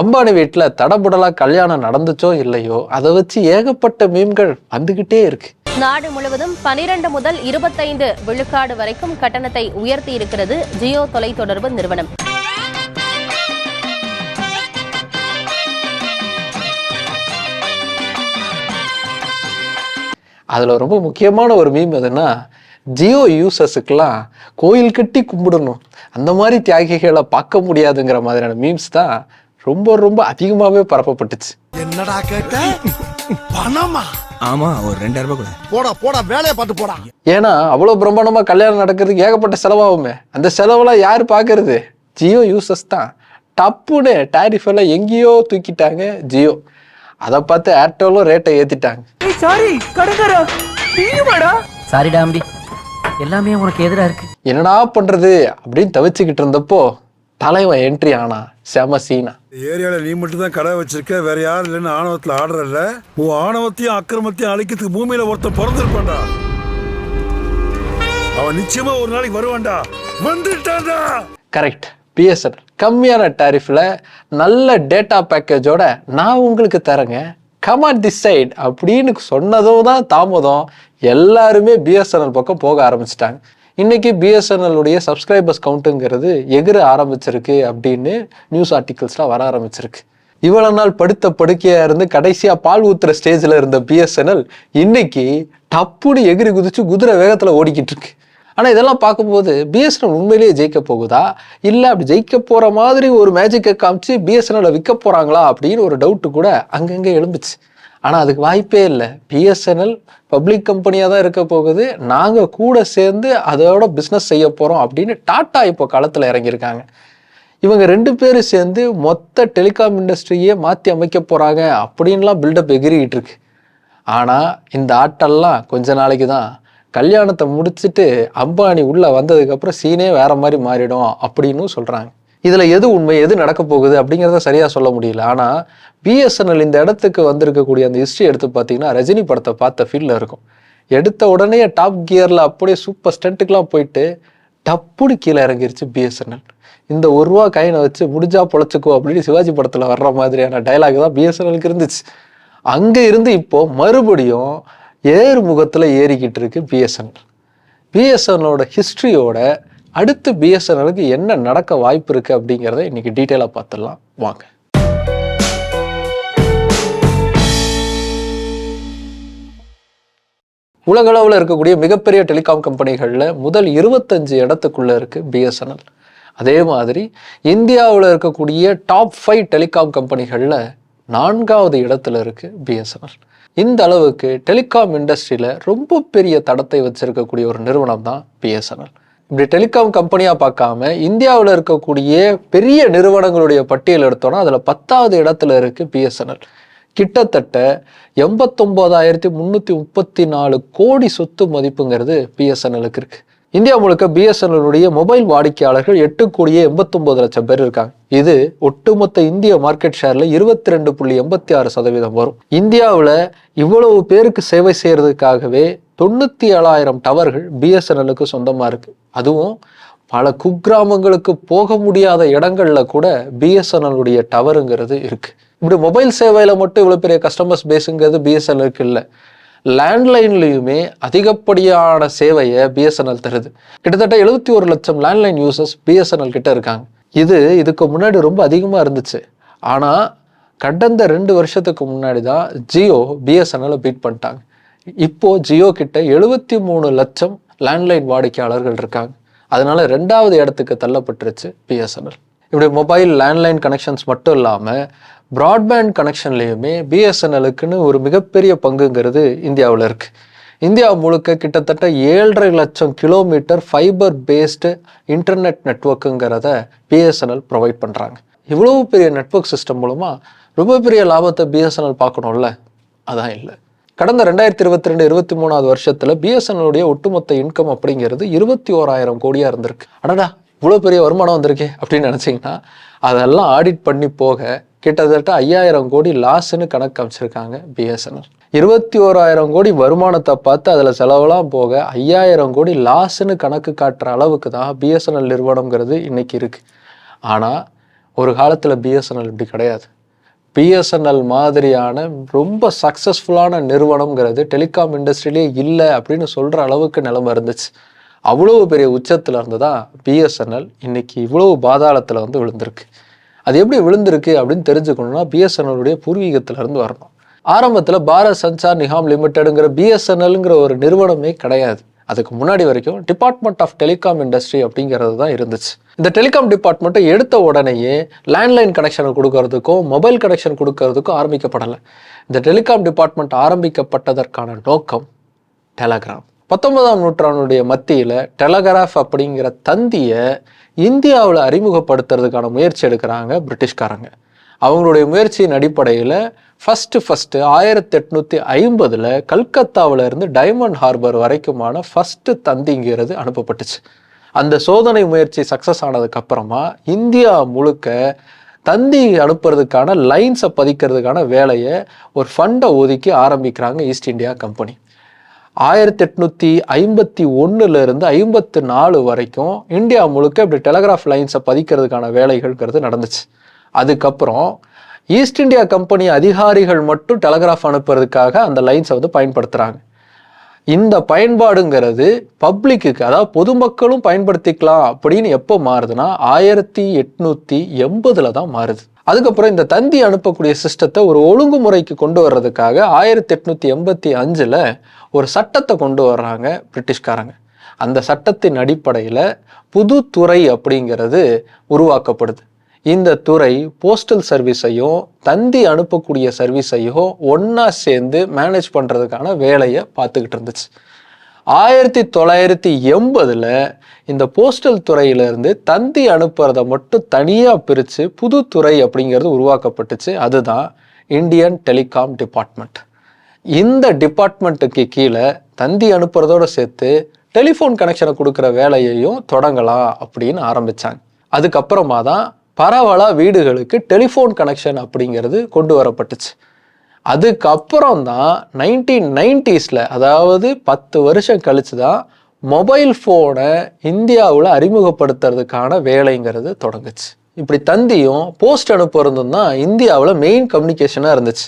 அம்பானி வீட்டில் தடபுடலா கல்யாணம் நடந்துச்சோ இல்லையோ அதை வச்சு ஏகப்பட்ட மீம்கள் வந்துகிட்டே இருக்கு. நாடு முழுவதும் பனிரெண்டு முதல் இருபத்தைந்து விழுக்காடு வரைக்கும் கட்டணத்தை உயர்த்தி இருக்கிறது ஜியோ தொலைத்தொடர்பு நிறுவனம். அதில் ரொம்ப முக்கியமான ஒரு மீம் எதுன்னா ஜியோ யூசர்ஸுக்கெல்லாம் கோயில் கட்டி கும்பிடணும். அந்த மாதிரி தியாகிகளை பார்க்க முடியாதுங்கிற மாதிரியான மீம்ஸ் தான் ரொம்ப ரொம்ப அதிகமாகவே பரப்பப்பட்டுச்சு. என்னடா கேட்ட? பணமா? ஆமா ஒரு ரெண்டாயிரம் ரூபாய் கூட. போடா போடா வேலையை பார்த்து போடா. ஏன்னா அவ்வளோ பிரம்மாண்டமாக கல்யாணம் நடக்கிறதுக்கு ஏகப்பட்ட செலவாகுமே. அந்த செலவெல்லாம் யார் பார்க்கறது? ஜியோ யூசர்ஸ் தான். டப்புன்னு டாரிஃப் எல்லாம் எங்கேயோ தூக்கிட்டாங்க ஜியோ. அதை பார்த்து ஏர்டெல்லும் ரேட்டை ஏற்றிட்டாங்க சாரிடா அம்பி எல்லாமே உனக்கு எதிரா இருக்கு. என்னடா பண்றது? அப்படின்னு தவிச்சுக்கிட்டு இருந்தப்போ தலைவன் என்ட்ரி ஆனா செம சீனா ஏரியால நீ மட்டும் தான் கடை வச்சிருக்க வேற யாரும் இல்லைன்னு ஆணவத்துல ஆடுறல்ல உன் ஆணவத்தையும் அக்கிரமத்தையும் அழிக்கிறதுக்கு பூமியில ஒருத்தன் பிறந்திருப்பான்டா. அவன் நிச்சயமா ஒரு நாளைக்கு வருவான்டா. வந்துட்டான்டா. கரெக்ட் பிஎஸ்என்எல் கம்மியான டாரிஃபில் நல்ல டேட்டா பேக்கேஜோட நான் உங்களுக்கு தரேங்க. கமான் திஸ் சைட் அப்படின்னு சொன்னதும் தான் தாமதம். எல்லாருமே பிஎஸ்என்எல் பக்கம் போக ஆரம்பிச்சிட்டாங்க. இன்னைக்கு பிஎஸ்என்எல் உடைய சப்ஸ்கிரைபர்ஸ் கவுண்ட்டுங்கிறது எகிர ஆரம்பிச்சிருக்கு அப்படின்னு நியூஸ் ஆர்டிகல்ஸ்லாம் வர ஆரம்பிச்சிருக்கு. இவ்வளவு நாள் படுத்த படுக்கையா இருந்து கடைசியா பால் ஊத்துற ஸ்டேஜ்ல இருந்த பிஎஸ்என்எல் இன்னைக்கு டப்புன்னு எகிரி குதிச்சு குதிரை வேகத்துல ஓடிக்கிட்டு இருக்கு. ஆனா இதெல்லாம் பார்க்கும்போது பிஎஸ்என்எல் உண்மையிலேயே ஜெயிக்க போகுதா? இல்ல அப்படி ஜெயிக்க போற மாதிரி ஒரு மேஜிக்கை காமிச்சு பிஎஸ்என்எல் விற்க போறாங்களா அப்படின்னு ஒரு டவுட் கூட அங்கங்க எழும்புச்சு ஆனால் அதுக்கு வாய்ப்பே இல்லை. பிஎஸ்என்எல் பப்ளிக் கம்பெனியாக தான் இருக்க போகுது. நாங்கள் கூட சேர்ந்து அதோட பிஸ்னஸ் செய்ய போகிறோம் அப்படின்னு டாட்டா இப்போ களத்தில் இறங்கியிருக்காங்க. இவங்க ரெண்டு பேரும் சேர்ந்து மொத்த டெலிகாம் இண்டஸ்ட்ரியே மாற்றி அமைக்க போகிறாங்க அப்படின்லாம் பில்டப் எகிரிக்கிட்டு இருக்கு. ஆனால் இந்த ஆட்டெல்லாம் கொஞ்ச நாளைக்கு தான். கல்யாணத்தை முடிச்சுட்டு அம்பானி உள்ளே வந்ததுக்கப்புறம் சீனே வேறு மாதிரி மாறிடும் அப்படின்னு சொல்கிறாங்க இதில் எது உண்மை எது நடக்க போகுது அப்படிங்கிறத சரியாக சொல்ல முடியல. ஆனால் பிஎஸ்என்எல் இந்த இடத்துக்கு வந்திருக்கக்கூடிய அந்த ஹிஸ்ட்ரி எடுத்து பார்த்தீங்கன்னா ரஜினி படத்தை பார்த்த ஃபீல்டில் இருக்கும். எடுத்த உடனே டாப் கியரில் அப்படியே சூப்பர் ஸ்டண்ட்டுக்கெலாம் போயிட்டு டப்புனு கீழே இறங்கிருச்சு பிஎஸ்என்எல் இந்த ஒரு ரூபா கையினை வச்சு முடிஞ்சா பொழைச்சிக்கோ அப்படின்னு சிவாஜி படத்தில் வர்ற மாதிரியான டைலாக் தான் பிஎஸ்என்எலுக்கு இருந்துச்சு. அங்கே இருந்து இப்போது மறுபடியும் ஏறு முகத்தில் ஏறிக்கிட்டு இருக்கு பிஎஸ்என்எல் பிஎஸ்என்எலோட ஹிஸ்ட்ரியோட அடுத்து பிஎஸ்என்எலுக்கு என்ன நடக்க வாய்ப்பு இருக்குது அப்படிங்கிறத இன்னைக்கு டீட்டெயிலாக பார்த்துடலாம். வாங்க. உலகளவில் இருக்கக்கூடிய மிகப்பெரிய டெலிகாம் கம்பெனிகளில் முதல் இருபத்தஞ்சு இடத்துக்குள்ளே இருக்குது பிஎஸ்என்எல் அதே மாதிரி இந்தியாவில் இருக்கக்கூடிய டாப் ஃபைவ் டெலிகாம் கம்பெனிகளில் நான்காவது இடத்துல இருக்குது பிஎஸ்என்எல் இந்த அளவுக்கு டெலிகாம் இண்டஸ்ட்ரியில் ரொம்ப பெரிய தடத்தை வச்சிருக்கக்கூடிய ஒரு நிறுவனம் தான் பிஎஸ்என்எல் இப்படி டெலிகாம் கம்பெனியாக பார்க்காம இந்தியாவில் இருக்கக்கூடிய பெரிய நிறுவனங்களுடைய பட்டியல் எடுத்தோன்னா அதில் பத்தாவது இடத்துல இருக்குது பிஎஸ்என்எல் கிட்டத்தட்ட எண்பத்தொம்போதாயிரத்தி முந்நூற்றி முப்பத்தி நாலு கோடி சொத்து மதிப்புங்கிறது பிஎஸ்என்எலுக்கு இருக்குது இந்தியா முழுக்க பிஎஸ்என்எல்லுடைய மொபைல் வாடிக்கையாளர்கள் எட்டு கோடியே எண்பத்தொம்பது லட்சம் பேர் இருக்காங்க. இது ஒட்டுமொத்த இந்திய மார்க்கெட் ஷேர்ல இருபத்தி ரெண்டு புள்ளி எண்பத்தி ஆறு சதவீதம் வரும். இந்தியாவில் இவ்வளவு பேருக்கு சேவை செய்யறதுக்காகவே தொண்ணூத்தி ஏழாயிரம் டவர்கள் பிஎஸ்என்எலுக்கு சொந்தமா இருக்கு. அதுவும் பல குக்கிராமங்களுக்கு போக முடியாத இடங்கள்ல கூட பிஎஸ்என்எல்லுடைய டவருங்கிறது இருக்கு. இப்படி மொபைல் சேவையில மட்டும் இவ்வளவு பெரிய கஸ்டமர்ஸ் பேஸுங்கிறது பிஎஸ்என்எலுக்கு இல்லை. லேண்ட்லைன்லேயுமே அதிகப்படியான சேவையை பிஎஸ்என்எல் தருது. கிட்டத்தட்ட எழுபத்தி ஒரு லட்சம் லேண்ட்லைன் யூசர்ஸ் பிஎஸ்என்எல் கிட்ட இருக்காங்க. இது இதுக்கு முன்னாடி ரொம்ப அதிகமாக இருந்துச்சு. ஆனால் கடந்த ரெண்டு வருஷத்துக்கு முன்னாடி தான் ஜியோ பிஎஸ்என்எலை பீட் பண்ணிட்டாங்க. இப்போது ஜியோ கிட்ட எழுபத்தி மூணு லட்சம் லேண்ட்லைன் வாடிக்கையாளர்கள் இருக்காங்க. அதனால ரெண்டாவது இடத்துக்கு தள்ளப்பட்டுருச்சு பிஎஸ்என்எல் இப்படி மொபைல் லேண்ட்லைன் கனெக்ஷன்ஸ் மட்டும் இல்லாமல் ப்ராட்பேண்ட் கனெக்ஷன்லேயுமே பிஎஸ்என்எலுக்குன்னு ஒரு மிகப்பெரிய பங்குங்கிறது இந்தியாவில் இருக்குது இந்தியா முழுக்க கிட்டத்தட்ட ஏழரை லட்சம் கிலோமீட்டர் ஃபைபர் பேஸ்டு இன்டர்நெட் நெட்ஒர்க்குங்கிறத பிஎஸ்என்எல் ப்ரொவைட் பண்ணுறாங்க இவ்வளவு பெரிய நெட்வொர்க் சிஸ்டம் மூலமாக ரொம்ப பெரிய லாபத்தை பிஎஸ்என்எல் பார்க்கணும்ல? அதான் இல்லை. கடந்த ரெண்டாயிரத்தி இருபத்தி ரெண்டு இருபத்தி மூணாவது வருஷத்தில் பிஎஸ்என்எலுடைய ஒட்டுமொத்த இன்கம் அப்படிங்கிறது இருபத்தி ஓராயிரம் கோடியாக இருந்திருக்கு. அடடா இவ்வளோ பெரிய வருமானம் வந்திருக்கே அப்படின்னு நினச்சிங்கன்னா அதெல்லாம் ஆடிட் பண்ணி போக கிட்டத்தட்ட ஐயாயிரம் கோடி லாஸ்ன்னு கணக்கு காமிச்சிருக்காங்க பிஎஸ்என்எல் இருபத்தி ஓராயிரம் கோடி வருமானத்தை பார்த்து அதில் செலவெல்லாம் போக ஐயாயிரம் கோடி லாஸ்ன்னு கணக்கு காட்டுற அளவுக்கு தான் பிஎஸ்என்எல் நிறுவனங்கிறது இன்றைக்கி இருக்குது ஆனால் ஒரு காலத்தில் பிஎஸ்என்எல் இப்படி கிடையாது. பிஎஸ்என்எல் மாதிரியான ரொம்ப சக்ஸஸ்ஃபுல்லான நிறுவனம்ங்கிறது டெலிகாம் இண்டஸ்ட்ரியிலே இல்லை அப்படின்னு சொல்கிற அளவுக்கு நிலைமை இருந்துச்சு. அவ்வளோ பெரிய உச்சத்தில் இருந்து தான் பிஎஸ்என்எல் இன்றைக்கி இவ்வளோ பாதாளத்தில் வந்து விழுந்திருக்கு. அது எப்படி விழுந்திருக்கு அப்படின்னு தெரிஞ்சுக்கணும்னா பிஎஸ்என்எல்லுடைய பூர்வீகத்திலிருந்து வரணும். ஆரம்பத்தில் பாரத் சஞ்சார் நிகாம் லிமிடெடுங்கிற பிஎஸ்என்எல்ங்கிற ஒரு நிறுவனமே கிடையாது. அதுக்கு முன்னாடி வரைக்கும் டிபார்ட்மெண்ட் ஆஃப் டெலிகாம் இண்டஸ்ட்ரி அப்படிங்கிறது தான் இருந்துச்சு. இந்த டெலிகாம் டிபார்ட்மெண்ட்டை எடுத்த உடனேயே லேண்ட்லைன் கனெக்ஷன் கொடுக்கறதுக்கும் மொபைல் கனெக்ஷன் கொடுக்கறதுக்கும் ஆரம்பிக்கப்படலை. இந்த டெலிகாம் டிபார்ட்மெண்ட் ஆரம்பிக்கப்பட்டதற்கான நோக்கம் டெலகிராம் பத்தொன்பதாம் நூற்றாண்டுடைய மத்தியில் டெலகிராஃப் அப்படிங்கிற தந்தியை இந்தியாவில் அறிமுகப்படுத்துறதுக்கான முயற்சி எடுக்கிறாங்க பிரிட்டிஷ்காரங்க. அவங்களுடைய முயற்சியின் அடிப்படையில் ஃபஸ்ட்டு ஃபஸ்ட்டு ஆயிரத்தி எட்நூற்றி ஐம்பதில் கல்கத்தாவில் இருந்து டைமண்ட் ஹார்பர் வரைக்குமான ஃபஸ்ட்டு தந்திங்கிறது அனுப்பப்பட்டுச்சு. அந்த சோதனை முயற்சி சக்ஸஸ் ஆனதுக்கப்புறமா இந்தியா முழுக்க தந்தி அனுப்புறதுக்கான லைன்ஸை பதிக்கிறதுக்கான வேலையை ஒரு ஃபண்டை ஒதுக்கி ஆரம்பிக்கிறாங்க ஈஸ்ட் இந்தியா கம்பெனி ஆயிரத்தி எட்நூத்தி ஐம்பத்தி ஒன்னுல இருந்து ஐம்பத்து நாலு வரைக்கும் இந்தியா முழுக்க இப்படி டெலகிராஃப் லைன்ஸை பதிக்கிறதுக்கான வேலைகள்ங்கிறது நடந்துச்சு. அதுக்கப்புறம் ஈஸ்ட் இந்தியா கம்பெனி அதிகாரிகள் மட்டும் டெலகிராஃப் அனுப்புறதுக்காக அந்த லைன்ஸை வந்து பயன்படுத்துறாங்க. இந்த பயன்பாடுங்கிறது பப்ளிக்குக்கு அதாவது பொதுமக்களும் பயன்படுத்திக்கலாம் அப்படின்னு எப்போ மாறுதுன்னா ஆயிரத்தி எட்நூத்தி எண்பதுல தான் மாறுது. அதுக்கப்புறம் இந்த தந்தி அனுப்பக்கூடிய சிஸ்டத்தை ஒரு ஒழுங்குமுறைக்கு கொண்டு வர்றதுக்காக ஆயிரத்தி எட்நூத்தி எண்பத்தி அஞ்சுல ஒரு சட்டத்தை கொண்டு வர்றாங்க பிரிட்டிஷ்காரங்க. அந்த சட்டத்தின் அடிப்படையில் புது துறை அப்படிங்கிறது உருவாக்கப்படுது. இந்த துறை போஸ்டல் சர்வீஸையும் தந்தி அனுப்பக்கூடிய சர்வீஸையும் ஒன்றா சேர்ந்து மேனேஜ் பண்ணுறதுக்கான வேலையை பார்த்துக்கிட்டு இருந்துச்சு. ஆயிரத்தி தொள்ளாயிரத்தி எண்பதில் இந்த போஸ்டல் துறையிலேருந்து தந்தி அனுப்புறத மட்டும் தனியாக பிரித்து புது துறை அப்படிங்கிறது உருவாக்கப்பட்டுச்சு. அதுதான் இந்தியன் டெலிகாம் டிபார்ட்மெண்ட் இந்த டிபார்ட்மெண்ட்டுக்கு கீழே தந்தி அனுப்புறதோடு சேர்த்து டெலிஃபோன் கனெக்ஷனை கொடுக்குற வேலையையும் தொடங்கலாம் அப்படின்னு ஆரம்பிச்சாங்க. அதுக்கப்புறமா தான் பரவலாக வீடுகளுக்கு டெலிஃபோன் கனெக்ஷன் அப்படிங்கிறது கொண்டு வரப்பட்டுச்சு. அதுக்கப்புறம் தான் நைன்டீன் நைன்டிஸில் அதாவது பத்து வருஷம் கழிச்சு தான் மொபைல் ஃபோனை இந்தியாவில் அறிமுகப்படுத்துறதுக்கான வேலைங்கிறது தொடங்குச்சு. இப்படி தந்தியும் போஸ்ட் அனுப்புறதும் தான் இந்தியாவில் மெயின் கம்யூனிகேஷனாக இருந்துச்சு.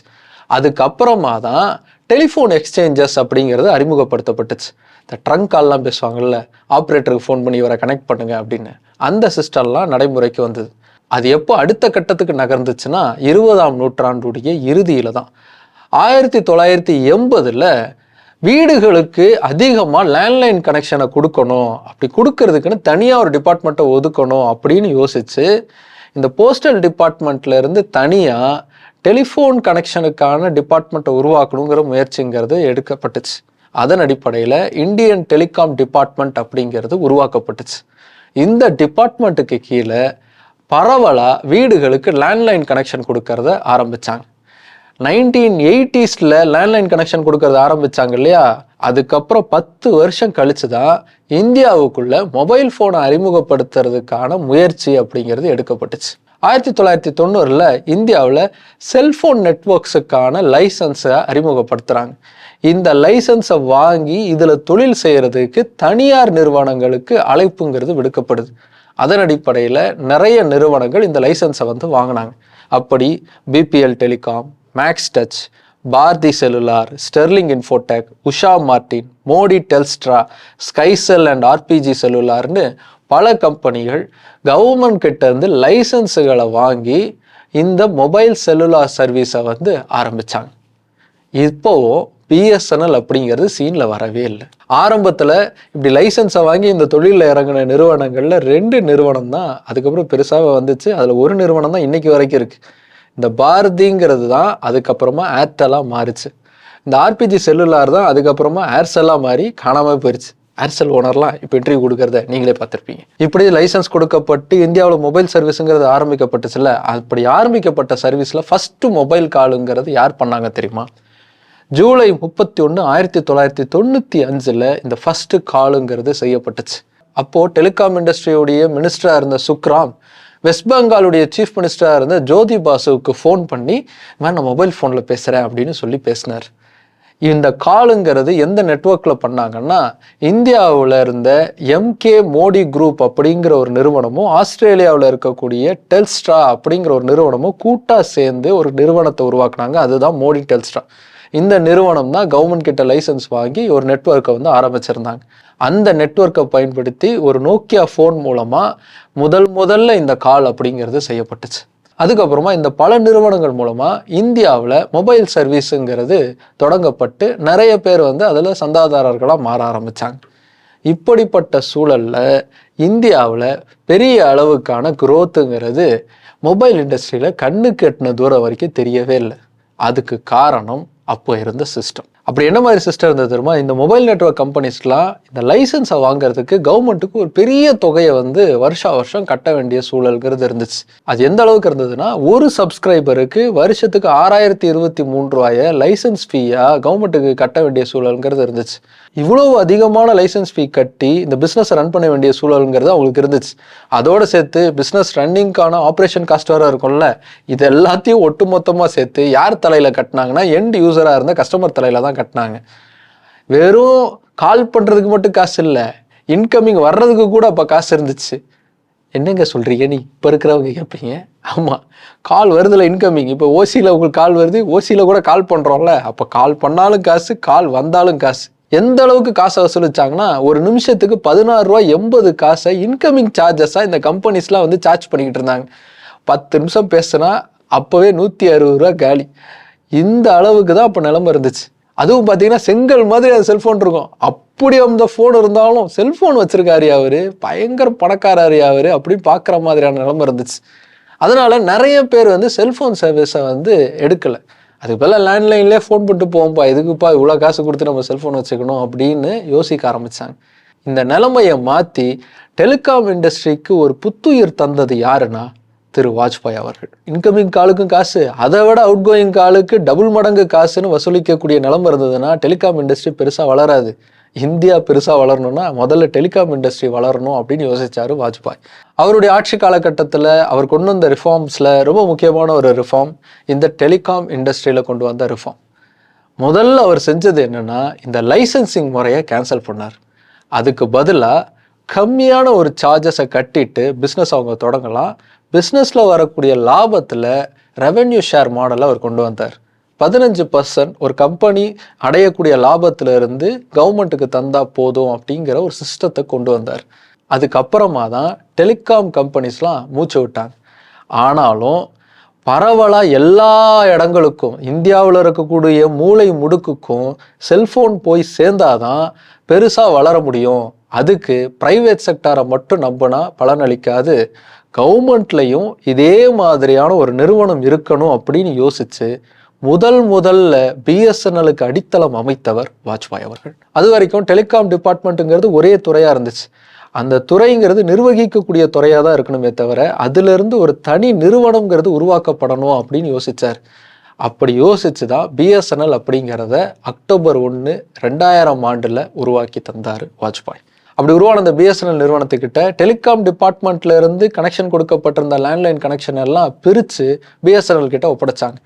அதுக்கப்புறமா தான் டெலிஃபோன் எக்ஸ்சேஞ்சஸ் அப்படிங்கிறது அறிமுகப்படுத்தப்பட்டுச்சு. இந்த ட்ரங்க் கால்லாம் பேசுவாங்கள்ல ஆப்ரேட்டருக்கு ஃபோன் பண்ணி இவரை கனெக்ட் பண்ணுங்க அப்படின்னு. அந்த சிஸ்டம்லாம் நடைமுறைக்கு வந்தது. அது எப்போ அடுத்த கட்டத்துக்கு நகர்ந்துச்சுன்னா இருபதாம் நூற்றாண்டுடைய இறுதியில் தான். ஆயிரத்தி தொள்ளாயிரத்தி எண்பதில் வீடுகளுக்கு அதிகமாக லேண்ட்லைன் கனெக்ஷனை கொடுக்கணும். அப்படி கொடுக்கறதுக்குன்னு தனியாக ஒரு டிபார்ட்மெண்ட்டை ஒதுக்கணும் அப்படின்னு யோசித்து இந்த போஸ்டல் டிபார்ட்மெண்ட்லேருந்து தனியாக டெலிஃபோன் கனெக்ஷனுக்கான டிபார்ட்மெண்ட்டை உருவாக்கணுங்கிற முயற்சிங்கிறது எடுக்கப்பட்டுச்சு. அதன் அடிப்படையில் இந்தியன் டெலிகாம் டிபார்ட்மெண்ட் அப்படிங்கிறது உருவாக்கப்பட்டுச்சு. இந்த டிபார்ட்மெண்ட்டுக்கு கீழே பரவலாக வீடுகளுக்கு லேண்ட்லைன் கனெக்ஷன் கொடுக்கறத ஆரம்பித்தாங்க நைன்டீன் எயிட்டிஸில் லேண்ட்லைன் கனெக்ஷன் கொடுக்கறத ஆரம்பிச்சாங்க இல்லையா? அதுக்கப்புறம் பத்து வருஷம் கழிச்சு தான் இந்தியாவுக்குள்ள மொபைல் ஃபோனை அறிமுகப்படுத்துறதுக்கான முயற்சி அப்படிங்கிறது எடுக்கப்பட்டுச்சு. ஆயிரத்தி தொள்ளாயிரத்தி தொண்ணூறில் இந்தியாவில் செல்ஃபோன் நெட்ஒர்க்ஸுக்கான லைசன்ஸை அறிமுகப்படுத்துகிறாங்க இந்த லைசன்ஸை வாங்கி இதில் தொழில் செய்கிறதுக்கு தனியார் நிறுவனங்களுக்கு அழைப்புங்கிறது விடுக்கப்படுது. அதன் அடிப்படையில் நிறைய நிறுவனங்கள் இந்த லைசன்ஸை வந்து வாங்கினாங்க. அப்படி BPL Telecom Max Touch Bharti Cellular Sterling Infotech Usha Martin Modi Telstra Skycell and RPG செல்லுலார்னு பல கம்பெனிகள் கவர்மெண்ட் கிட்ட இருந்து லைசன்ஸுகளை வாங்கி இந்த மொபைல் செல்லுலார் சர்வீஸை வந்து ஆரம்பிச்சாங்க. இப்போவும் பிஎஸ்என்எல் அப்படிங்கிறது சீனில் வரவே இல்லை. ஆரம்பத்தில் இப்படி லைசன்ஸை வாங்கி இந்த தொழிலில் இறங்கின நிறுவனங்களில் ரெண்டு நிறுவனம் தான் அதுக்கப்புறம் பெருசாக வந்துச்சு. அதில் ஒரு நிறுவனம் தான் இன்றைக்கி வரைக்கும் இருக்குது இந்த பாரதிங்கிறது தான் அதுக்கப்புறமா ஏர்டெல்லாக மாறிச்சு. இந்த ஆர்பிஜி செல்லுலார் தான் அதுக்கப்புறமா ஏர்செல்லாக மாறி காணாமல் போயிருச்சு. ஏர்செல் ஓனர்லாம் இப்போ இன்டர்வியூ கொடுக்கறத நீங்களே பார்த்துருப்பீங்க. இப்படி லைசன்ஸ் கொடுக்கப்பட்டு இந்தியாவில் மொபைல் சர்வீஸுங்கிறது ஆரம்பிக்கப்பட்டுச்சுல்ல? அப்படி ஆரம்பிக்கப்பட்ட சர்வீஸில் ஃபஸ்ட்டு மொபைல் காலுங்கிறது யார் பண்ணாங்க தெரியுமா? ஜூலை முப்பத்தி ஒன்று ஆயிரத்தி தொள்ளாயிரத்தி தொண்ணூற்றி அஞ்சில் இந்த ஃபஸ்ட்டு காலுங்கிறது செய்யப்பட்டுச்சு. அப்போது டெலிகாம் இண்டஸ்ட்ரியுடைய மினிஸ்டராக இருந்த சுக்ராம் வெஸ்ட் பெங்காலுடைய சீஃப் மினிஸ்டராக இருந்த ஜோதி பாசுவுக்கு ஃபோன் பண்ணி நான் மொபைல் ஃபோனில் பேசுகிறேன் அப்படின்னு சொல்லி பேசினார். இந்த காலுங்கிறது எந்த நெட்வொர்க்கில் பண்ணாங்கன்னா இந்தியாவில் இருந்த எம்கே மோடி குரூப் அப்படிங்கிற ஒரு நிறுவனமும் ஆஸ்திரேலியாவில் இருக்கக்கூடிய டெல்ஸ்ட்ரா அப்படிங்கிற ஒரு நிறுவனமும் கூட்டாக சேர்ந்து ஒரு நிறுவனத்தை உருவாக்குனாங்க. அதுதான் மோடி டெல்ஸ்ட்ரா இந்த நிறுவனம் தான் கவர்மெண்ட் கிட்ட லைசன்ஸ் வாங்கி ஒரு நெட்வொர்க்கை வந்து ஆரம்பிச்சிருந்தாங்க. அந்த நெட்வொர்க்கை பயன்படுத்தி ஒரு நோக்கியா ஃபோன் மூலமாக முதல் முதல்ல இந்த கால் அப்படிங்கிறது செய்யப்பட்டுச்சு. அதுக்கப்புறமா இந்த பல நிறுவனங்கள் மூலமாக இந்தியாவில் மொபைல் சர்வீஸுங்கிறது தொடங்கப்பட்டு நிறைய பேர் வந்து அதில் சந்தாதாரர்களாக மாற ஆரம்பித்தாங்க இப்படிப்பட்ட சூழலில் இந்தியாவில் பெரிய அளவுக்கான குரோத்துங்கிறது மொபைல் இண்டஸ்ட்ரியில் கண்ணுக்கு எட்டின தூரம் வரைக்கும் தெரியவே இல்லை. அதுக்கு காரணம் அப்போ இருந்த சிஸ்டம் அப்படி என்ன மாதிரி சிஸ்டம் இருந்தது தெரியுமா? இந்த மொபைல் நெட்வொர்க் கம்பெனிஸ்லாம் இந்த லைசன்ஸை வாங்குறதுக்கு கவர்மெண்ட்டுக்கு ஒரு பெரிய தொகையை வந்து வருஷா வருஷம் கட்ட வேண்டிய சூழல்கிறது இருந்துச்சு. அது எந்த அளவுக்கு இருந்ததுன்னா ஒரு சப்ஸ்கிரைபருக்கு வருஷத்துக்கு ஆறாயிரத்தி இருபத்தி மூன்று ரூபாய லைசன்ஸ் ஃபீயாக கவர்மெண்ட்டுக்கு கட்ட வேண்டிய சூழல்ங்கிறது இருந்துச்சு. இவ்வளவு அதிகமான லைசன்ஸ் ஃபீ கட்டி இந்த பிஸ்னஸ் ரன் பண்ண வேண்டிய சூழலுங்கிறது அவங்களுக்கு இருந்துச்சு. அதோடு சேர்த்து பிஸ்னஸ் ரன்னிங்க்கான ஆப்ரேஷன் காஸ்ட் வேறு இருக்கும்ல. இது எல்லாத்தையும் ஒட்டு மொத்தமாக சேர்த்து யார் தலையில் கட்டினாங்கன்னா எண்ட் யூஸராக இருந்த கஸ்டமர் தலையில் தான் கட்டினாங்க. வெறும் கால் பண்ணுறதுக்கு மட்டும் காசு இல்லை. இன்கமிங் வர்றதுக்கு கூட அப்போ காசு இருந்துச்சு. என்னங்க சொல்கிறீங்க நீ இப்போ இருக்கிறவங்க கேட்பீங்க ஆமாம் கால் வருதுல இன்கமிங் இப்போ ஓசியில் உங்களுக்கு கால் வருது. ஓசியில் கூட கால் பண்ணுறோம்ல அப்போ கால் பண்ணாலும் காசு கால் வந்தாலும் காசு. எந்த அளவுக்கு காசை வசூலிச்சாங்கன்னா ஒரு நிமிஷத்துக்கு பதினாறு ரூபா எண்பது காசை இன்கமிங் சார்ஜஸாக இந்த கம்பெனிஸ்லாம் வந்து சார்ஜ் பண்ணிக்கிட்டு இருந்தாங்க. பத்து நிமிஷம் பேசுனா அப்போவே நூற்றி அறுபது ரூபா காலி. இந்த அளவுக்கு தான் அப்போ நிலம இருந்துச்சு. அதுவும் பார்த்தீங்கன்னா செங்கல் மாதிரி அது செல்ஃபோன் இருக்கும். அப்படி அந்த ஃபோன் இருந்தாலும் செல்ஃபோன் வச்சிருக்காரு அவர். பயங்கர பணக்காரரு அவர். அப்படின்னு பார்க்குற மாதிரியான நிலம இருந்துச்சு. அதனால் நிறைய பேர் வந்து செல்ஃபோன் சர்வீஸை வந்து எடுக்கலை. அதுக்கு பதிலாக லேண்ட்லைன்லேயே ஃபோன் போட்டு போவோம்ப்பா எதுக்குப்பா இவ்வளோ காசு கொடுத்து நம்ம செல்ஃபோன் வச்சுக்கணும் அப்படின்னு யோசிக்க ஆரம்பித்தாங்க இந்த நிலைமையை மாற்றி டெலிகாம் இண்டஸ்ட்ரிக்கு ஒரு புத்துயிர் தந்தது யாருன்னா திரு வாஜ்பாய் அவர்கள். இன்கமிங் காலுக்கும் காசு அதை விட அவுட் கோயிங் காலுக்கு டபுள் மடங்கு காசுன்னு வசூலிக்கக்கூடிய நிலம இருந்ததுன்னா டெலிகாம் இண்டஸ்ட்ரி பெருசாக வளராது. இந்தியா பெருசாக வளரணும்னா முதல்ல டெலிகாம் இண்டஸ்ட்ரி வளரணும் அப்படின்னு யோசிச்சாரு வாஜ்பாய். அவருடைய ஆட்சி காலகட்டத்தில் அவர் கொண்டு வந்த ரிஃபார்ம்ஸில் ரொம்ப முக்கியமான ஒரு ரிஃபார்ம் இந்த டெலிகாம் இண்டஸ்ட்ரியில் கொண்டு வந்த ரிஃபார்ம் முதல்ல அவர் செஞ்சது என்னென்னா இந்த லைசன்சிங் முறையை கேன்சல் பண்ணார். அதுக்கு பதிலாக கம்மியான ஒரு சார்ஜஸை கட்டிட்டு பிஸ்னஸ் அவங்க தொடங்கலாம். பிஸ்னஸில் வரக்கூடிய லாபத்தில் ரெவென்யூ ஷேர் மாடலை அவர் கொண்டு வந்தார். பதினஞ்சு பர்சன்ட் ஒரு கம்பெனி அடையக்கூடிய லாபத்திலிருந்து கவர்மெண்ட்டுக்கு தந்தா போதும் அப்படிங்கிற ஒரு சிஸ்டத்தை கொண்டு வந்தார். அதுக்கப்புறமா தான் டெலிகாம் கம்பெனிஸ்லாம் மூச்சு விட்டாங்க. ஆனாலும் பரவலாக எல்லா இடங்களுக்கும் இந்தியாவில் இருக்கக்கூடிய மூளை முடுக்குக்கும் செல்ஃபோன் போய் சேர்ந்தாதான் பெருசாக வளர முடியும். அதுக்கு ப்ரைவேட் செக்டாரை மட்டும் நம்பினா பலனளிக்காது. கவர்மெண்ட்லையும் இதே மாதிரியான ஒரு நிறுவனம் இருக்கணும் அப்படின்னு யோசிச்சு முதல் முதல்ல பிஎஸ்என்எலுக்கு அடித்தளம் அமைத்தவர் வாஜ்பாய் அவர்கள். அது வரைக்கும் டெலிகாம் டிபார்ட்மெண்ட்டுங்கிறது ஒரே துறையாக இருந்துச்சு. அந்த துறைங்கிறது நிர்வகிக்கக்கூடிய துறையாக தான் இருக்கணுமே தவிர அதிலிருந்து ஒரு தனி நிறுவனங்கிறது உருவாக்கப்படணும் அப்படின்னு யோசிச்சார். அப்படி யோசிச்சு தான் பிஎஸ்என்எல் அப்படிங்கிறத அக்டோபர் ஒன்று ரெண்டாயிரம் ஆண்டில் உருவாக்கி தந்தார் வாஜ்பாய். அப்படி உருவான அந்த பிஎஸ்என்எல் நிறுவனத்துக்கிட்ட டெலிகாம் டிபார்ட்மெண்ட்லேருந்து கனெக்ஷன் கொடுக்கப்பட்டிருந்த லேண்ட்லைன் கனெக்ஷன் எல்லாம் பிரித்து பிஎஸ்என்எல் கிட்ட ஒப்படைச்சாங்க.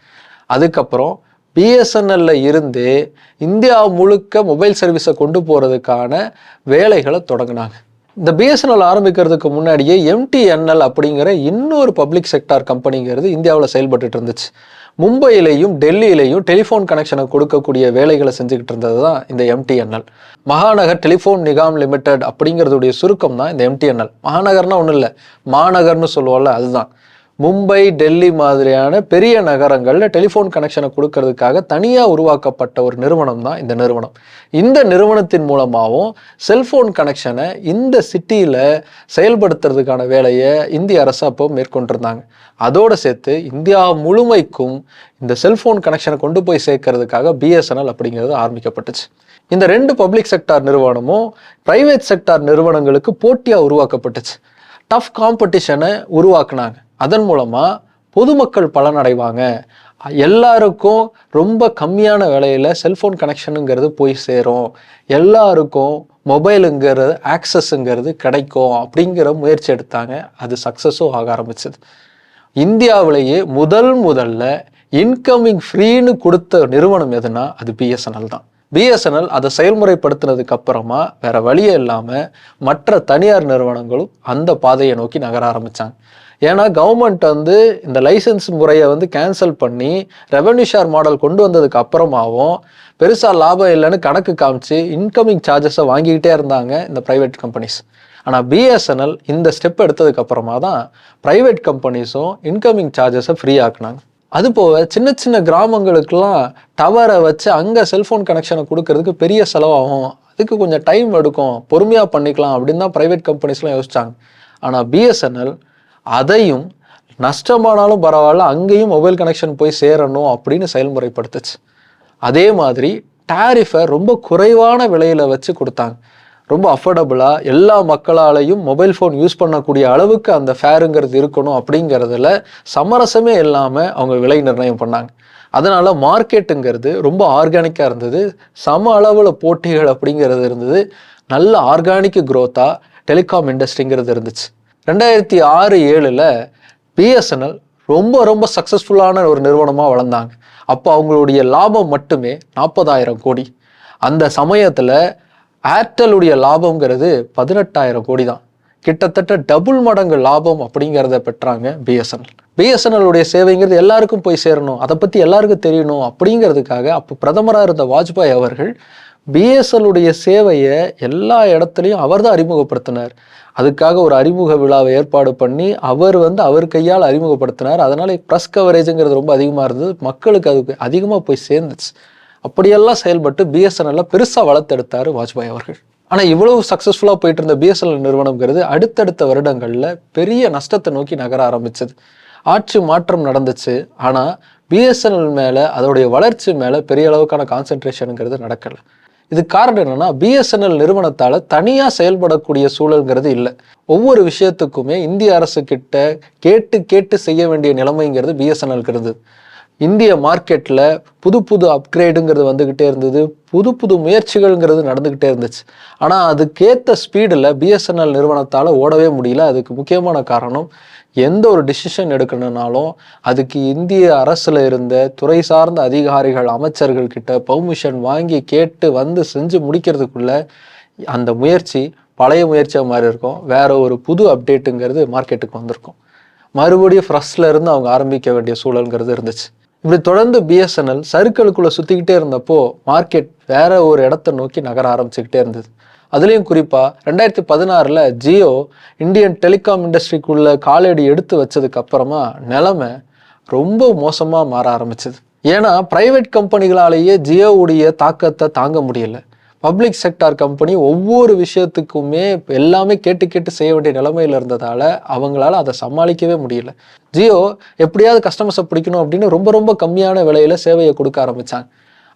அதுக்கப்புறம் பிஎஸ்என்எல்ல இருந்து இந்தியா முழுக்க மொபைல் சர்வீஸை கொண்டு போகிறதுக்கான வேலைகளை தொடங்கினாங்க. இந்த பிஎஸ்என்எல் ஆரம்பிக்கிறதுக்கு முன்னாடியே எம்டிஎன்எல் அப்படிங்கிற இன்னொரு பப்ளிக் செக்டார் கம்பெனிங்கிறது இந்தியாவில் செயல்பட்டுட்டு இருந்துச்சு. மும்பையிலையும் டெல்லியிலையும் டெலிஃபோன் கனெக்ஷனை கொடுக்கக்கூடிய வேலைகளை செஞ்சுக்கிட்டு இருந்தது தான் இந்த MTNL Mahanagar Telephone Nigam Limited அப்படிங்கிறதுடைய சுருக்கம் தான் இந்த எம்டிஎன்எல் மகாநகர்னா ஒன்றும் இல்லை மாநகர்னு சொல்லுவோம்ல அதுதான். மும்பை டெல்லி மாதிரியான பெரிய நகரங்களில் டெலிஃபோன் கனெக்ஷனை கொடுக்கறதுக்காக தனியாக உருவாக்கப்பட்ட ஒரு நிறுவனம் தான் இந்த நிறுவனம். இந்த நிறுவனத்தின் மூலமாகவும் செல்ஃபோன் கனெக்ஷனை இந்த சிட்டியில் செயல்படுத்துறதுக்கான வேலையை இந்திய அரசு அப்போ மேற்கொண்டிருந்தாங்க. அதோடு சேர்த்து இந்தியா முழுமைக்கும் இந்த செல்ஃபோன் கனெக்ஷனை கொண்டு போய் சேர்க்கறதுக்காக பிஎஸ்என்எல் அப்படிங்கிறது ஆரம்பிக்கப்பட்டுச்சு. இந்த ரெண்டு பப்ளிக் செக்டார் நிறுவனமும் பிரைவேட் செக்டார் நிறுவனங்களுக்கு போட்டியாக உருவாக்கப்பட்டுச்சு. டஃப் காம்படிஷனை உருவாக்குனாங்க. அதன் மூலமாக பொதுமக்கள் பலனடைவாங்க. எல்லாருக்கும் ரொம்ப கம்மியான விலையில் செல்ஃபோன் கனெக்ஷனுங்கிறது போய் சேரும். எல்லாருக்கும் மொபைலுங்கிறது ஆக்சஸ்ங்கிறது கிடைக்கும் அப்படிங்கிற முயற்சி எடுத்தாங்க. அது சக்ஸஸும் ஆக ஆரம்பிச்சது. இந்தியாவிலேயே முதல் முதல்ல இன்கமிங் ஃப்ரீன்னு கொடுத்த நிறுவனம் எதுனா அது பிஎஸ்என்எல் தான். பிஎஸ்என்எல் அதை செயல்முறைப்படுத்தினதுக்கு அப்புறமா வேற வழியே இல்லாமல் மற்ற தனியார் நிறுவனங்களும் அந்த பாதையை நோக்கி நகர ஆரம்பித்தாங்க ஏன்னா கவர்மெண்ட் வந்து இந்த லைசன்ஸ் முறையை வந்து கேன்சல் பண்ணி ரெவன்யூ ஷேர் மாடல் கொண்டு வந்ததுக்கு அப்புறமாவும் பெருசாக லாபம் இல்லைன்னு கணக்கு காமிச்சு இன்கமிங் சார்ஜஸை வாங்கிக்கிட்டே இருந்தாங்க இந்த ப்ரைவேட் கம்பெனிஸ் ஆனால் பிஎஸ்என்எல் இந்த ஸ்டெப் எடுத்ததுக்கு அப்புறமா தான் ப்ரைவேட் கம்பெனிஸும் இன்கமிங் சார்ஜஸை ஃப்ரீ ஆக்குனாங்க. அது போக சின்ன சின்ன கிராமங்களுக்கெல்லாம் டவரை வச்சு அங்கே செல்ஃபோன் கனெக்ஷனை கொடுக்கறதுக்கு பெரிய செலவாகும். அதுக்கு கொஞ்சம் டைம் எடுக்கும். பொறுமையாக பண்ணிக்கலாம் அப்படின்னு தான் ப்ரைவேட் கம்பெனிஸ்லாம் யோசிச்சாங்க. ஆனால் பிஎஸ்என்எல் அதையும் நஷ்டமானாலும் பரவாயில்ல அங்கேயும் மொபைல் கனெக்ஷன் போய் சேரணும் அப்படின்னு செயல்முறைப்படுத்துச்சு. அதே மாதிரி டேரிஃபை ரொம்ப குறைவான விலையில் வச்சு கொடுத்தாங்க. ரொம்ப அஃபோர்டபுளாக எல்லா மக்களாலையும் மொபைல் ஃபோன் யூஸ் பண்ணக்கூடிய அளவுக்கு அந்த ஃபேருங்கிறது இருக்கணும் அப்படிங்கிறதுல சமரசமே இல்லாமல் அவங்க விலை நிர்ணயம் பண்ணாங்க. அதனால் மார்க்கெட்டுங்கிறது ரொம்ப ஆர்கானிக்காக இருந்தது. சம அளவில் போட்டிகள் அப்படிங்கிறது இருந்தது. நல்ல ஆர்கானிக் க்ரோத்தாக டெலிகாம் இண்டஸ்ட்ரிங்கிறது இருந்துச்சு. ரெண்டாயிரத்தி ஆறு ஏழில் பிஎஸ்என்எல் ரொம்ப ரொம்ப சக்ஸஸ்ஃபுல்லான ஒரு நிறுவனமாக வளர்ந்தாங்க. அப்போ அவங்களுடைய லாபம் மட்டுமே நாற்பதாயிரம் கோடி. அந்த சமயத்தில் ஏர்டெல்லுடைய லாபம்ங்கிறது பதினெட்டாயிரம் கோடி தான் கிட்டத்தட்ட டபுள் மடங்கு லாபம் அப்படிங்கிறத பெற்றாங்க பிஎஸ்என்எல் பிஎஸ்என்எல்லுடைய சேவைங்கிறது எல்லாருக்கும் போய் சேரணும் அதை பற்றி எல்லாருக்கும் தெரியணும் அப்படிங்கிறதுக்காக அப்போ பிரதமராக இருந்த வாஜ்பாய் அவர்கள் பிஎஸ்எல்லுடைய சேவையை எல்லா இடத்துலையும் அவர் தான் அறிமுகப்படுத்தினார். அதுக்காக ஒரு அறிமுக விழாவை ஏற்பாடு பண்ணி அவர் வந்து அவர் கையால் அறிமுகப்படுத்தினார். அதனால் ப்ரெஸ் கவரேஜுங்கிறது ரொம்ப அதிகமாக இருந்தது. மக்களுக்கு அதுக்கு அதிகமாக போய் சேர்ந்துச்சு. அப்படியெல்லாம் செயல்பட்டு பிஎஸ்என்எல்ல பெருசாக வளர்த்தெடுத்தார் வாஜ்பாய் அவர்கள். ஆனால் இவ்வளவு சக்ஸஸ்ஃபுல்லாக போயிட்டு இருந்த பிஎஸ்என்எல் நிறுவனங்கிறது அடுத்தடுத்த வருடங்களில் பெரிய நஷ்டத்தை நோக்கி நகர ஆரம்பிச்சது. ஆட்சி மாற்றம் நடந்துச்சு. ஆனால் பிஎஸ்என்எல் மேலே அதோடைய வளர்ச்சி மேலே பெரிய அளவுக்கான கான்சென்ட்ரேஷனுங்கிறது நடக்கலை. இது காரணம் என்னன்னா பிஎஸ்என்எல் நிறுவனத்தால் தனியாக செயல்படக்கூடிய சூழல்ங்கிறது இல்லை. ஒவ்வொரு விஷயத்துக்குமே இந்திய அரசு கிட்ட கேட்டு கேட்டு செய்ய வேண்டிய நிலைமைங்கிறது பிஎஸ்என்எல் இருந்தது. இந்திய மார்க்கெட்டில் புது புது அப்கிரேடுங்கிறது வந்துக்கிட்டே இருந்தது. புது புது முயற்சிகள்ங்கிறது நடந்துக்கிட்டே இருந்துச்சு. ஆனால் அதுக்கேற்ற ஸ்பீடில் பிஎஸ்என்எல் நிறுவனத்தால் ஓடவே முடியல. அதுக்கு முக்கியமான காரணம் எந்த ஒரு டிசிஷன் எடுக்கணும்னாலும் அதுக்கு இந்திய அரசில் இருந்த துறை சார்ந்த அதிகாரிகள் அமைச்சர்கள் கிட்ட பர்மிஷன் வாங்கி கேட்டு வந்து செஞ்சு முடிக்கிறதுக்குள்ளே அந்த முயற்சி பழைய முயற்சியாக மாதிரி இருக்கும். வேற ஒரு புது அப்டேட்டுங்கிறது மார்க்கெட்டுக்கு வந்திருக்கும். மறுபடியும் ஃப்ரெஷ்ல இருந்து அவங்க ஆரம்பிக்க வேண்டிய சூழல்ங்கிறது இருந்துச்சு. இப்படி தொடர்ந்து பிஎஸ்என்எல் சர்க்கிளுக்குள்ள சுற்றிக்கிட்டே இருந்தப்போ மார்க்கெட் வேற ஒரு இடத்த நோக்கி நகர ஆரம்பிச்சுக்கிட்டே இருந்தது. அதுலேயும் குறிப்பாக ரெண்டாயிரத்தி பதினாறில் ஜியோ இந்தியன் டெலிகாம் இண்டஸ்ட்ரிக்குள்ள காலடி எடுத்து வச்சதுக்கு அப்புறமா ரொம்ப மோசமாக மாற ஆரம்பிச்சது. ஏன்னா பிரைவேட் கம்பெனிகளாலேயே ஜியோவுடைய தாக்கத்தை தாங்க முடியல. பப்ளிக் செக்டார் கம்பெனி ஒவ்வொரு விஷயத்துக்குமே எல்லாமே கேட்டு கேட்டு செய்ய வேண்டிய நிலைமையில் இருந்ததால அவங்களால அதை சமாளிக்கவே முடியல. ஜியோ எப்படியாவது கஸ்டமர்ஸை பிடிக்கணும் அப்படின்னு ரொம்ப ரொம்ப கம்மியான விலையில சேவையை கொடுக்க ஆரம்பித்தாங்க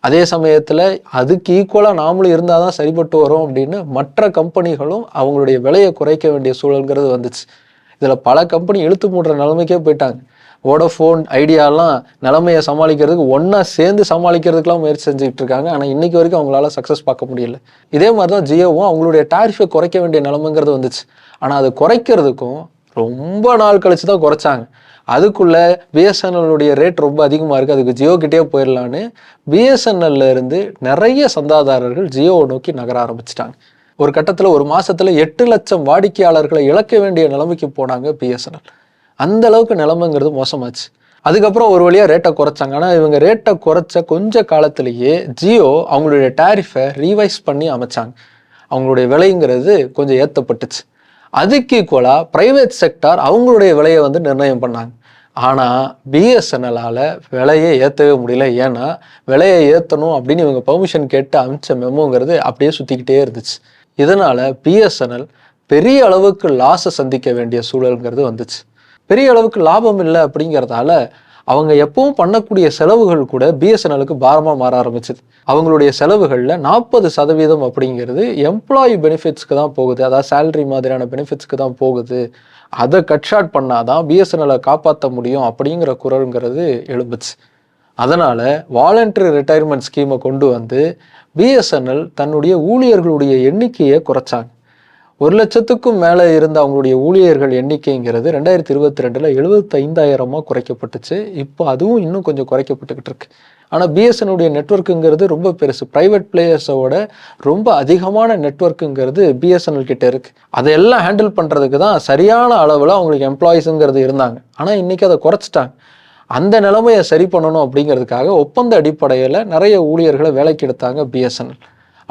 அதே சமயத்தில் அதுக்கு ஈக்குவலாக நாமளும் இருந்தால் தான் சரிப்பட்டு வரும் அப்படின்னு மற்ற கம்பெனிகளும் அவங்களுடைய விலையை குறைக்க வேண்டிய சூழல்ங்கிறது வந்துச்சு. இதில் பல கம்பெனி இழுத்து மூடுற நிலைமைக்கே போயிட்டாங்க. வோடஃபோன் ஐடியாலாம் நிலைமையை சமாளிக்கிறதுக்கு ஒன்றா சேர்ந்து சமாளிக்கிறதுக்கெலாம் முயற்சி செஞ்சுக்கிட்டு இருக்காங்க. ஆனால் இன்றைக்கி வரைக்கும் அவங்களால சக்ஸஸ் பார்க்க முடியல. இதே மாதிரி தான் ஜியோவும் அவங்களுடைய டாரிஃபை குறைக்க வேண்டிய நிலைமைங்கிறது வந்துச்சு. ஆனால் அது குறைக்கிறதுக்கும் ரொம்ப நாள் கழிச்சு தான் குறைச்சாங்க. அதுக்குள்ளே பிஎஸ்என்எல்லுடைய ரேட் ரொம்ப அதிகமாக இருக்குது அதுக்கு ஜியோக்கிட்டே போயிடலான்னு பிஎஸ்என்எல்ல இருந்து நிறைய சந்தாதாரர்கள் ஜியோவை நோக்கி நகர ஆரம்பிச்சிட்டாங்க. ஒரு கட்டத்தில் ஒரு மாதத்தில் எட்டு லட்சம் வாடிக்கையாளர்களை இழக்க வேண்டிய நிலைமைக்கு போனாங்க பிஎஸ்என்எல் அந்த அளவுக்கு நிலமைங்கிறது மோசமாச்சு. அதுக்கப்புறம் ஒரு வழியாக ரேட்டை குறைச்சாங்க. ஆனால் இவங்க ரேட்டை குறைச்ச கொஞ்ச காலத்திலேயே ஜியோ அவங்களுடைய டேரிஃபை ரீவைஸ் பண்ணி அமைச்சாங்க. அவங்களுடைய விலைங்கிறது கொஞ்சம் ஏற்றப்பட்டுச்சு அதுக்கு ஈக்குவலாக ப்ரைவேட் செக்டார் அவங்களுடைய விலையை வந்து நிர்ணயம் பண்ணாங்க. ஆனால் பிஎஸ்என்எல்லால் விலையை ஏற்றவே முடியல. ஏன்னா விலையை ஏற்றணும் அப்படின்னு இவங்க பெர்மிஷன் கேட்டு அமிச்ச மெமோங்கிறது அப்படியே சுற்றிக்கிட்டே இருந்துச்சு. இதனால் பிஎஸ்என்எல் பெரிய அளவுக்கு லாஸை சந்திக்க வேண்டிய சூழல்ங்கிறது வந்துச்சு. பெரிய அளவுக்கு லாபம் இல்லை அப்படிங்கிறதால அவங்க எப்பவும் பண்ணக்கூடிய செலவுகள் கூட பிஎஸ்என்எலுக்கு பாரமாக மாற ஆரம்பிச்சது. அவங்களுடைய செலவுகளில் நாற்பது சதவீதம் அப்படிங்கிறது எம்ப்ளாயி பெனிஃபிட்ஸ்க்கு தான் போகுது. அதாவது சேலரி மாதிரியான பெனிஃபிட்ஸ்க்கு தான் போகுது. அதை கட் ஷார்ட் பண்ணாதான் பிஎஸ்என்எலை காப்பாற்ற முடியும் அப்படிங்கிற குரல்ங்கிறது எழும்புச்சு. அதனால் வாலண்டரி ரிட்டையர்மெண்ட் ஸ்கீமை கொண்டு வந்து பிஎஸ்என்எல் தன்னுடைய ஊழியர்களுடைய எண்ணிக்கையை குறைச்சாங்க. ஒரு லட்சத்துக்கும் மேலே இருந்த அவங்களுடைய ஊழியர்கள் எண்ணிக்கைங்கிறது ரெண்டாயிரத்தி இருபத்தி ரெண்டில் எழுபத்தைந்தாயிரமாக குறைக்கப்பட்டுச்சு. இப்போ அதுவும் இன்னும் கொஞ்சம் குறைக்கப்பட்டுக்கிட்டு இருக்கு. ஆனால் பிஎஸ்என்னுடைய நெட்ஒர்க்குங்கிறது ரொம்ப பெருசு. ப்ரைவேட் பிளேயர்ஸோட ரொம்ப அதிகமான நெட்ஒர்க்குங்கிறது பிஎஸ்என்எல் கிட்ட இருக்குது அதையெல்லாம் ஹேண்டில் பண்ணுறதுக்கு தான் சரியான அளவில் அவங்களுக்கு எம்ப்ளாயிஸுங்கிறது இருந்தாங்க. ஆனால் இன்னைக்கு அதை குறைச்சிட்டாங்க. அந்த நிலைமையை சரி பண்ணணும் அப்படிங்கிறதுக்காக ஒப்பந்த அடிப்படையில் நிறைய ஊழியர்களை வேலைக்கு எடுத்தாங்க பிஎஸ்என்எல்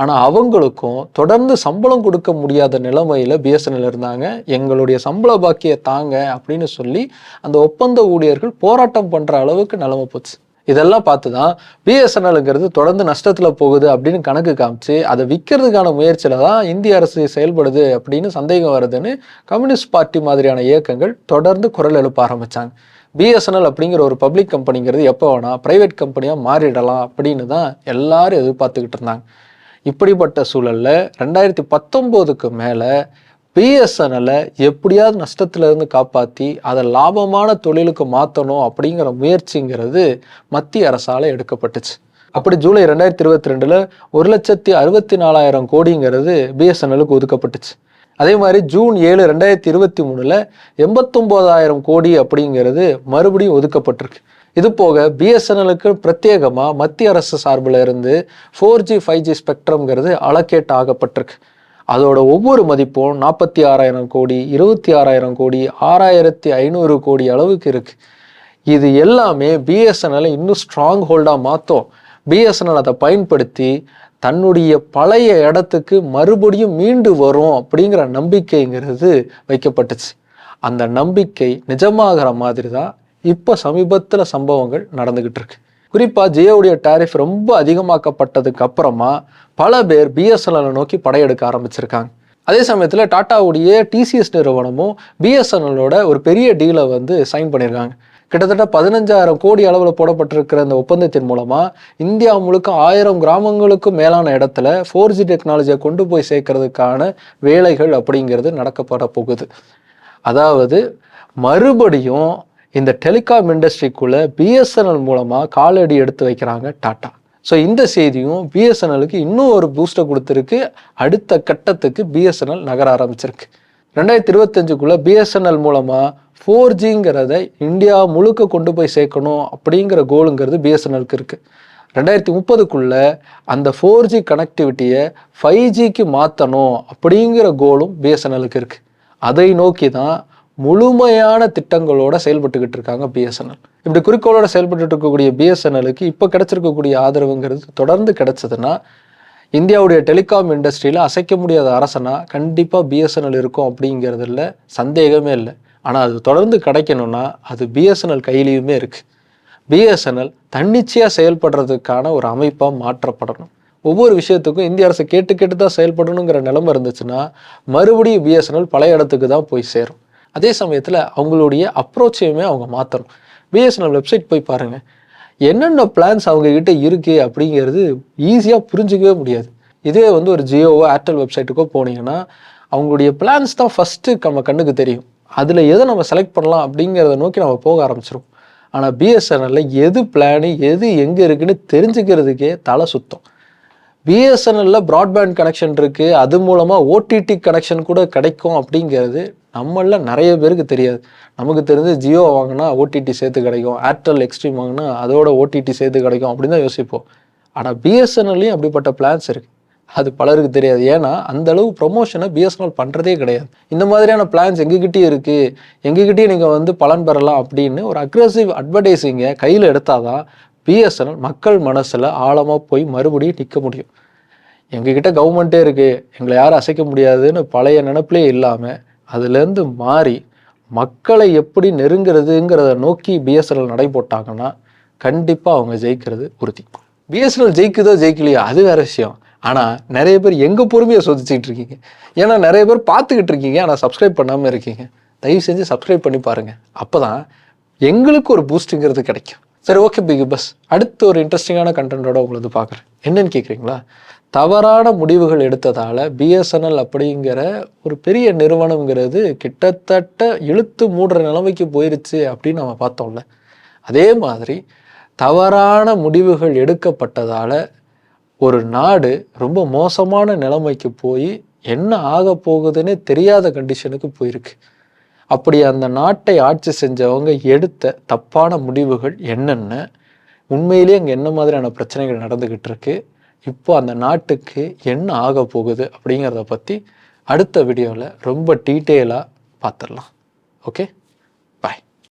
ஆனால் அவங்களுக்கும் தொடர்ந்து சம்பளம் கொடுக்க முடியாத நிலைமையில் பிஎஸ்என்எல் இருந்தாங்க. எங்களுடைய சம்பள பாக்கியை தாங்க அப்படின்னு சொல்லி அந்த ஒப்பந்த ஊழியர்கள் போராட்டம் பண்ணுற அளவுக்கு நிலைமை போச்சு. இதெல்லாம் பார்த்து தான் பிஎஸ்என்எல்ங்கிறது தொடர்ந்து நஷ்டத்தில் போகுது அப்படின்னு கணக்கு காமிச்சு அதை விற்கிறதுக்கான முயற்சியில் தான் இந்திய அரசு செயல்படுது அப்படின்னு சந்தேகம் வருதுன்னு கம்யூனிஸ்ட் பார்ட்டி மாதிரியான இயக்கங்கள் தொடர்ந்து குரல் எழுப்ப ஆரம்பிச்சாங்க. பிஎஸ்என்எல் அப்படிங்கிற ஒரு பப்ளிக் கம்பெனிங்கிறது எப்போ வேணால் ப்ரைவேட் கம்பெனியாக மாறிடலாம் அப்படின்னு தான் எல்லாரும் எதிர்பார்த்துக்கிட்டு இருந்தாங்க. இப்படிப்பட்ட சூழலில் ரெண்டாயிரத்தி பத்தொம்போதுக்கு மேலே பிஎஸ்என்எல்லை எப்படியாவது நஷ்டத்துல இருந்து காப்பாற்றி அதை லாபமான தொழிலுக்கு மாற்றணும் அப்படிங்கிற முயற்சிங்கிறது மத்திய அரசால் எடுக்கப்பட்டுச்சு. அப்படி ஜூலை ரெண்டாயிரத்தி இருபத்தி ரெண்டில் ஒரு லட்சத்தி அறுபத்தி நாலாயிரம் கோடிங்கிறது பிஎஸ்என்எலுக்கு ஒதுக்கப்பட்டுச்சு. அதே மாதிரி ஜூன் ஏழு ரெண்டாயிரத்தி இருபத்தி மூணில் எண்பத்தொம்போதாயிரம் கோடி அப்படிங்கிறது மறுபடியும் ஒதுக்கப்பட்டிருக்கு. இது போக பிஎஸ்என்எலுக்கு பிரத்யேகமாக மத்திய அரசு சார்பில் இருந்து ஃபோர் ஜி ஃபைவ் ஜி ஸ்பெக்ட்ரம்ங்கிறது அலோகேட் ஆகப்பட்டிருக்கு. அதோட ஒவ்வொரு மதிப்பும் நாற்பத்தி ஆறாயிரம் கோடி இருபத்தி ஆறாயிரம் கோடி ஆறாயிரத்தி ஐநூறு கோடி அளவுக்கு இருக்கு. இது எல்லாமே பிஎஸ்என்எல் இன்னும் ஸ்ட்ராங் ஹோல்டாக மாற்றும் பிஎஸ்என்எல் அதை பயன்படுத்தி தன்னுடைய பழைய இடத்துக்கு மறுபடியும் மீண்டு வரும் அப்படிங்கிற நம்பிக்கைங்கிறது வைக்கப்பட்டுச்சு. அந்த நம்பிக்கை நிஜமாகிற மாதிரி தான் இப்போ சமீபத்தில் சம்பவங்கள் நடந்துக்கிட்டு இருக்கு. குறிப்பாக ஜியோவுடைய டாரிஃப் ரொம்ப அதிகமாக்கப்பட்டதுக்கு அப்புறமா பல பேர் பிஎஸ்என்எல் நோக்கி படையெடுக்க ஆரம்பிச்சிருக்காங்க. அதே சமயத்தில் டாட்டாவுடைய டிசிஎஸ் நிறுவனமும் பிஎஸ்என்எல்லோட ஒரு பெரிய டீலை வந்து சைன் பண்ணியிருக்காங்க கிட்டத்தட்ட பதினஞ்சாயிரம் கோடி அளவில் போடப்பட்டிருக்கிற அந்த ஒப்பந்தத்தின் மூலமாக இந்தியா முழுக்க ஆயிரம் கிராமங்களுக்கும் மேலான இடத்துல ஃபோர் ஜி டெக்னாலஜியை கொண்டு போய் சேர்க்கறதுக்கான வேலைகள் அப்படிங்கிறது நடக்கப்பட போகுது. அதாவது மறுபடியும் இந்த டெலிகாம் இண்டஸ்ட்ரிக்குள்ளே பிஎஸ்என்எல் மூலமாக காலடி எடுத்து வைக்கிறாங்க டாட்டா ஸோ இந்த செய்தியும் பிஎஸ்என்எலுக்கு இன்னும் ஒரு பூஸ்டை கொடுத்துருக்கு. அடுத்த கட்டத்துக்கு பிஎஸ்என்எல் நகர ஆரம்பிச்சிருக்கு. ரெண்டாயிரத்தி இருபத்தஞ்சுக்குள்ளே பிஎஸ்என்எல் மூலமாக ஃபோர் ஜிங்கிறத இந்தியா முழுக்க கொண்டு போய் சேர்க்கணும் அப்படிங்கிற கோலுங்கிறது பிஎஸ்என்எலுக்கு இருக்குது ரெண்டாயிரத்தி முப்பதுக்குள்ள அந்த ஃபோர் ஜி கனெக்டிவிட்டியை ஃபைவ் ஜிக்கு மாற்றணும் அப்படிங்கிற கோலும் பிஎஸ்என்எலுக்கு இருக்குது அதை நோக்கி தான் முழுமையான திட்டங்களோட செயல்பட்டுக்கிட்டு இருக்காங்க பிஎஸ்என்எல் இப்படி குறிக்கோளோட செயல்பட்டு இருக்கக்கூடிய பிஎஸ்என்எலுக்கு இப்போ கிடைச்சிருக்கக்கூடிய ஆதரவுங்கிறது தொடர்ந்து கிடைச்சதுன்னா இந்தியாவுடைய டெலிகாம் இண்டஸ்ட்ரியில் அசைக்க முடியாத அரசனா கண்டிப்பாக பிஎஸ்என்எல் இருக்கும் அப்படிங்கிறதுல சந்தேகமே இல்லை. ஆனால் அது தொடர்ந்து கிடைக்கணும்னா அது பிஎஸ்என்எல் கையிலையுமே இருக்குது பிஎஸ்என்எல் தன்னிச்சையாக செயல்படுறதுக்கான ஒரு அமைப்பாக மாற்றப்படணும். ஒவ்வொரு விஷயத்துக்கும் இந்திய அரசு கேட்டு கேட்டு தான் செயல்படணுங்கிற நிலைமை இருந்துச்சுன்னா மறுபடியும் பிஎஸ்என்எல் பழைய இடத்துக்கு தான் போய் சேரும். அதே சமயத்தில் அவங்களுடைய அப்ரோச்சையுமே அவங்க மாற்றணும் பிஎஸ்என்எல் வெப்சைட் போய் பாருங்கள் என்னென்ன பிளான்ஸ் அவங்க இருக்குது அப்படிங்கிறது ஈஸியாக புரிஞ்சிக்கவே முடியாது. இதே வந்து ஒரு ஜியோவோ ஏர்டெல் வெப்சைட்டுக்கோ போனீங்கன்னா அவங்களுடைய பிளான்ஸ் தான் ஃபஸ்ட்டு நம்ம கண்ணுக்கு தெரியும். அதில் எதை நம்ம செலக்ட் பண்ணலாம் அப்படிங்கிறத நோக்கி நம்ம போக ஆரம்பிச்சிடும் ஆனால் பிஎஸ்என்எல்ல எது பிளானு எது எங்கே இருக்குன்னு தெரிஞ்சுக்கிறதுக்கே தலை சுத்தம். பிஎஸ்என்எல்ல ப்ராட்பேண்ட் கனெக்ஷன் இருக்குது அது மூலமாக ஓடிடி கனெக்ஷன் கூட கிடைக்கும் அப்படிங்கிறது நம்மள நிறைய பேருக்கு தெரியாது. நமக்கு தெரிஞ்சு ஜியோ வாங்கினா ஓடிடி சேர்த்து கிடைக்கும். ஏர்டெல் எக்ஸ்ட்ரீம் வாங்கினா அதோட ஓடிடி சேர்த்து கிடைக்கும் அப்படின்னு தான் யோசிப்போம். ஆனால் பிஎஸ்என்எல்லையும் அப்படிப்பட்ட பிளான்ஸ் இருக்குது அது பலருக்கு தெரியாது. ஏன்னா அந்த அளவு ப்ரொமோஷனை பிஎஸ்என்எல் பண்ணுறதே கிடையாது. இந்த மாதிரியான பிளான்ஸ் எங்ககிட்டயும் இருக்குது எங்ககிட்டயும் நீங்கள் வந்து பலன் பெறலாம் அப்படின்னு ஒரு அக்ரெசிவ் அட்வர்டைஸிங்கை கையில் எடுத்தாதான் பிஎஸ்என்எல் மக்கள் மனசில் ஆழமாக போய் மறுபடியும் நிற்க முடியும். எங்ககிட்ட கவர்மெண்ட்டே இருக்குது எங்களை யாரும் அசைக்க முடியாதுன்னு பழைய நினப்பிலே இல்லாமல் அதுலேருந்து மாறி மக்களை எப்படி நெருங்கிறதுங்கிறத நோக்கி பிஎஸ்என்எல் நடை போட்டாங்கன்னா கண்டிப்பாக அவங்க ஜெயிக்கிறது உறுதி. பிஎஸ்என்எல் ஜெயிக்குதோ ஜெயிக்கலையோ அது வேற விஷயம். ஆனால் நிறைய பேர் எங்கள் பொறுமையை சோதிச்சுக்கிட்டு இருக்கீங்க. ஏன்னா நிறைய பேர் பார்த்துக்கிட்டு இருக்கீங்க. ஆனால் சப்ஸ்கிரைப் பண்ணாமல் இருக்கீங்க. தயவு செஞ்சு சப்ஸ்கிரைப் பண்ணி பாருங்கள் அப்போ தான் எங்களுக்கு ஒரு பூஸ்ட்டுங்கிறது கிடைக்கும். சரி ஓகே பிக் பஸ் அடுத்து ஒரு இன்ட்ரெஸ்டிங்கான கண்டென்ட்டோட உங்களை வந்து பார்க்குறேன். என்னன்னு கேட்குறீங்களா? தவறான முடிவுகள் எடுத்ததால் பிஎஸ்என்எல் அப்படிங்கிற ஒரு பெரிய நிறுவனங்கிறது கிட்டத்தட்ட இழுத்து மூடுற நிலைமைக்கு போயிருச்சு அப்படின்னு நம்ம பார்த்தோம்ல. அதே மாதிரி தவறான முடிவுகள் எடுக்கப்பட்டதால் ஒரு நாடு ரொம்ப மோசமான நிலைமைக்கு போய் என்ன ஆக போகுதுன்னே தெரியாத கண்டிஷனுக்கு போயிருக்கு. அப்படி அந்த நாட்டை ஆட்சி செஞ்சவங்க எடுத்த தப்பான முடிவுகள் என்னென்ன? உண்மையிலேயே அங்கே என்ன மாதிரியான பிரச்சனைகள் நடந்துக்கிட்டு இருக்கு? இப்போ அந்த நாட்டுக்கு என்ன ஆக போகுது அப்படிங்கிறத பற்றி அடுத்த வீடியோவில் ரொம்ப டீட்டெயிலாக பார்த்துடலாம் ஓகே?